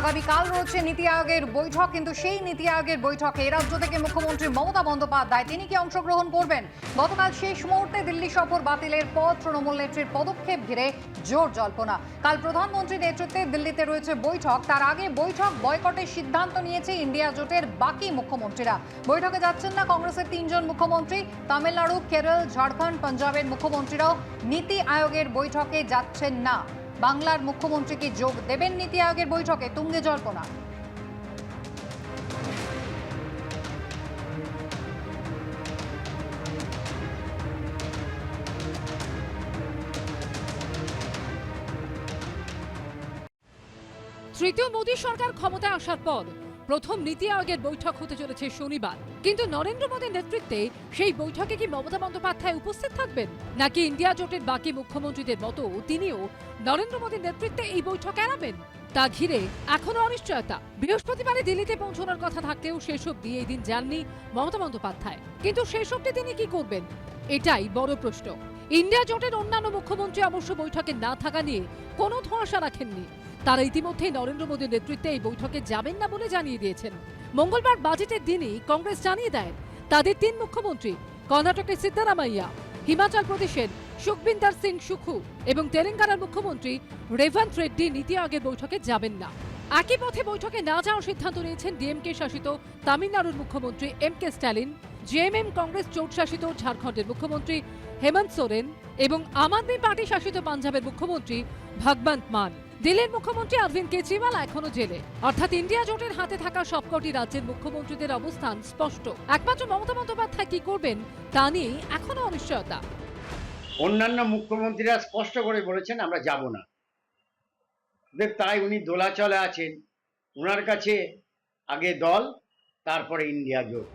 আগামীকাল রয়েছে নীতি আয়োগের বৈঠক, কিন্তু সেই নীতি আয়োগের বৈঠকে রাজ্য থেকে মুখ্যমন্ত্রী মমতা বন্দ্যোপাধ্যায়, তিনি কি অংশগ্রহণ করবেন? গতকাল শেষ মুহূর্তে দিল্লি সফর বাতিলের পর তৃণমূল নেত্রীর পদক্ষেপ ঘিরে জোর জল্পনা। কাল প্রধানমন্ত্রীর নেতৃত্বে দিল্লিতে রয়েছে বৈঠক, তার আগে বৈঠক বয়কটের সিদ্ধান্ত নিয়েছে ইন্ডিয়া জোটের বাকি মুখ্যমন্ত্রীরা। বৈঠকে যাচ্ছেন না কংগ্রেসের তিনজন মুখ্যমন্ত্রী, তামিলনাড়ু, কেরল, ঝাড়খণ্ড, পাঞ্জাবের মুখ্যমন্ত্রীরাও। নীতি আয়োগের বৈঠকে যাচ্ছেন না। বাংলার মুখ্যমন্ত্রীকে যোগ দেবেন নীতি আয়োগের বৈঠকে তুঙ্গে জল্পনা। তৃতীয় মোদী সরকার ক্ষমতায় আসার পর প্রথম নীতি আয়োগের বৈঠক হতে চলেছে শনিবার। কিন্তু নরেন্দ্র মোদীর নেতৃত্বে সেই বৈঠকে কি মমতা বন্দ্যোপাধ্যায় উপস্থিত থাকবেন? নাকি ইন্ডিয়া জোটের বাকি মুখ্যমন্ত্রীদের মতো তিনিও নরেন্দ্র মোদীর নেতৃত্বে এই বৈঠক এড়াবেন? তা ঘিরে এখনও অনিশ্চয়তা। বৃহস্পতিবারে দিল্লিতে পৌঁছানোর কথা থাকলেও শেষ অব্দি এই দিন যাননি মমতা বন্দ্যোপাধ্যায়। কিন্তু শেষ অব্দি তিনি কি করবেন? এটাই বড় প্রশ্ন। ইন্ডিয়া জোটের অন্যান্য মুখ্যমন্ত্রী অবশ্য বৈঠকে না থাকা নিয়ে কোনো ধোঁয়াশা রাখেননি। তারা ইতিমধ্যে নরেন্দ্র মোদীর নেতৃত্বে এই বৈঠকে যাবেন না বলে জানিয়ে দিয়েছেন। মঙ্গলবার বাজেটের দিনই কংগ্রেস জানিয়ে দেয়, তাদের তিন মুখ্যমন্ত্রী কর্ণাটকের সিদ্দারামাইয়া হিমাচল প্রদেশের সুখবিন্দর সিং সুখু এবং তেলেঙ্গানার মুখ্যমন্ত্রী রেভান্ত রেড্ডি নীতি আয়োগের বৈঠকে যাবেন না। একই পথে বৈঠকে না যাওয়ার সিদ্ধান্ত নিয়েছেন ডিএমকে শাসিত তামিলনাড়ুর মুখ্যমন্ত্রী M K Stalin JMM Congress জোট শাসিত ঝাড়খণ্ডের মুখ্যমন্ত্রী হেমন্ত সোরেন এবং আম আদমি পার্টি শাসিত পাঞ্জাবের মুখ্যমন্ত্রী ভগবন্ত মান। দিল্লির মুখ্যমন্ত্রী অরবিন্দ কেজরিওয়াল এখনও জেলে। অর্থাৎ ইন্ডিয়া জোটের হাতে থাকা সবকটি রাজ্যের মুখ্যমন্ত্রীদের অবস্থান স্পষ্ট। একমাত্র মমতা বন্দ্যোপাধ্যায় কি করবেন তা নিয়ে এখনও অনিশ্চয়তা। অন্যান্য মুখ্যমন্ত্রীরা স্পষ্ট করে বলেছেন আমরা যাব না। তাই উনি দোলাচলে আছেন। ওনার কাছে আগে দল তারপরে ইন্ডিয়া জোট।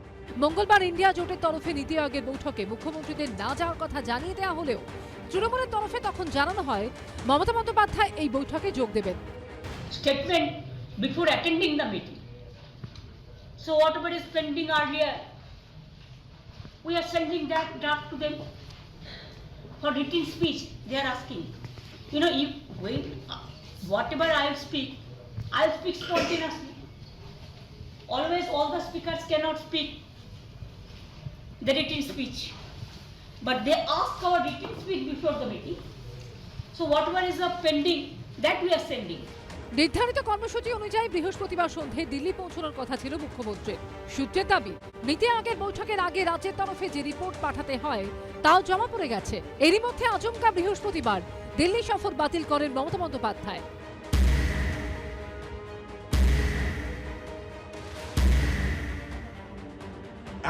মঙ্গলবার ইন্ডিয়া জোটের তরফে নীতি আয়োগের বৈঠকে মুখ্যমন্ত্রীদের না যাওয়ার কথা জানিয়ে দেওয়া হলেও তৃণমূলের তরফে তখন জানানো হয় মমতা বন্দ্যোপাধ্যায় এই বৈঠকে যোগ দেবেন statement before attending the meeting. So whatever is pending earlier, we are sending that draft to them for written speech. They are asking. You know, if when uh, whatever I speak, I speak spontaneously. Always, all the speakers cannot speak the written speech, but they ask our written speech before the meeting. So whatever is uh, pending, that we are sending. নির্ধারিত কর্মসূচি অনুযায়ী বৃহস্পতিবার সন্ধে দিল্লি পৌঁছানোর কথা ছিল মুখ্যমন্ত্রীর সূত্রের দাবি নীতি আগের বৈঠকের আগে রাজ্যের তরফে যে রিপোর্ট পাঠাতে হয় তাও জমা পড়ে গেছে এরই মধ্যে আচমকা বৃহস্পতিবার দিল্লি সফর বাতিল করেন মমতা বন্দ্যোপাধ্যায়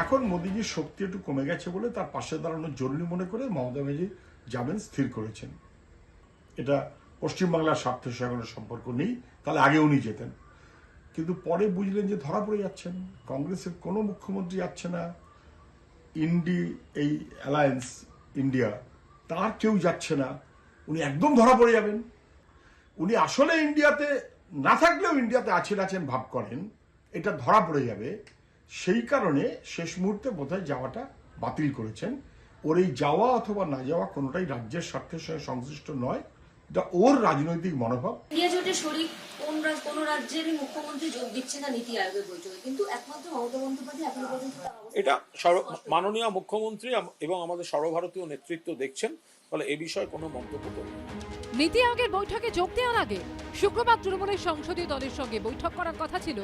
এখন মোদিজির শক্তি একটু কমে গেছে বলে তার পাশে দাঁড়ানো জরুরি মনে করে মমতা ব্যানার্জি যাবেন, স্থির করেছেন। এটা পশ্চিমবাংলার স্বার্থের সঙ্গে সম্পর্ক নেই, তাহলে আগে উনি যেতেন। কিন্তু পরে বুঝলেন যে ধরা পড়ে যাচ্ছেন, কংগ্রেসের কোনো মুখ্যমন্ত্রী যাচ্ছে না, ইন্ডি, এই অ্যালায়েন্স, ইন্ডিয়া, তার কেউ যাচ্ছে না, উনি একদম ধরা পড়ে যাবেন। উনি আসলে ইন্ডিয়াতে না থাকলেও ইন্ডিয়াতে আছেন আছেন ভাব করেন, এটা ধরা পড়ে যাবে। সেই কারণে শেষ মুহূর্তে বোধহয় যাওয়াটা বাতিল করেছেন। ওর এই যাওয়া অথবা না যাওয়া কোনোটাই রাজ্যের স্বার্থের সঙ্গে সংশ্লিষ্ট নয়। এটা ওর রাজনৈতিক মনোভাব। ইন্ডিয়া জোটের শরিক কোন কোন রাজ্যেরই মুখ্যমন্ত্রী যোগ দিচ্ছে না নীতি আয়োগের বৈঠকে। কিন্তু একমাত্র মমতা বন্দ্যোপাধ্যায় এখনও পর্যন্ত এটা সর্ব- মাননীয় মুখ্যমন্ত্রী এবং আমাদের সর্বভারতীয় নেতৃত্ব দেখছেন। ফলে এ বিষয়ে কোনো মন্তব্য করব না। নীতি আয়োগের বৈঠকে যোগ দেওয়ার আগে শুক্রবার তৃণমূলের সংসদীয় দলের সঙ্গে বৈঠক করার কথা ছিল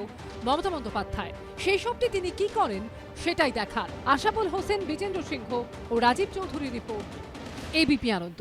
মমতা বন্দ্যোপাধ্যায়। সেই সবটি তিনি কি করেন সেটাই দেখার। আশাফুল হোসেন, বিজেন্দ্র সিংহ ও রাজীব চৌধুরী রিপোর্ট। এবিপি আনন্দ।